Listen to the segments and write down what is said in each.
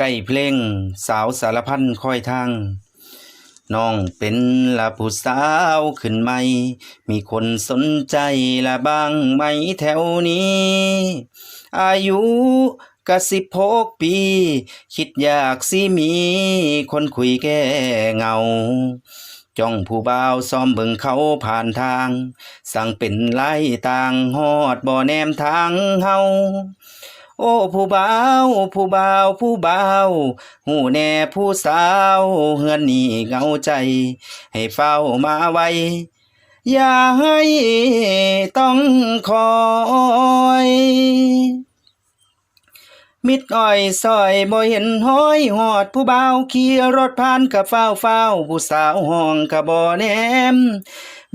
ใกล้เพลงสาวสารพันค่อยทางน้องเป็นละผู้สาวขึ้นใหม่ มีคนสนใจละบ้างไหมแถวนี้ อายุกะสิบหกปี คิดอยากสิมี คนคุยแก้เงา จ้องผู้บ่าวซ้อมเบิ่งเขาผ่านทาง สั่งเป็นไล่ต่างฮอดบ่อแนมทางเฮา โอ้ผู้บ่าวผู้บ่าวผู้บ่าวหูแน่ผู้สาวเฮือนนี่เหงาใจ ให้เฝ้ามาไว้ อย่าให้ต้องคอยมิดอ้อยซอยบ่เห็นห้อยหอดผู้บ่าวขี่รถผ่านกับเฝ้าเฝ้าผู้สาวห้องกับบ่แนม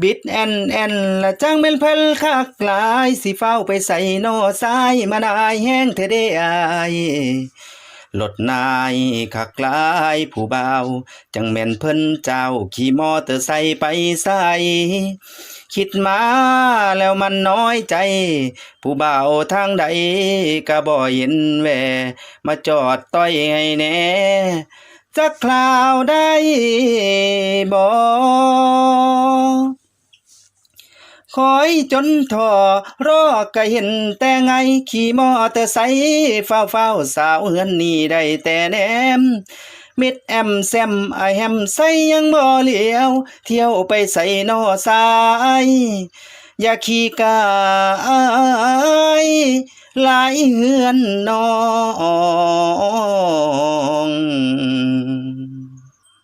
บิดแอนแอนละจังเป็นเพิ่นคักหลาย สิเฝ้าไปใส่นอซ้ายมันอายแห้งเทเดอายรถนายคักลายผู้เบาจังแม่นเพิ่นเจ้า ขี่มอเตอร์ไซค์ไปใส่คิดมาแล้วมันน้อยใจ ผู้เบาทางใดก็บ่เห็นแว มาจอดต้อยให้แน่จักคราวได้บ่ คอยจนท่อรอก็เห็นแต่ไง ขี่มอเตอร์ไซค์เฝ้าเฝ้าสาวเฮือนนี่ได้แต่แนมมิดแอมแซมไอแฮมใส่ยังบ่เหลียว เที่ยวไปใส่นอสาย อย่าขี้กายหลายเฮือนนอ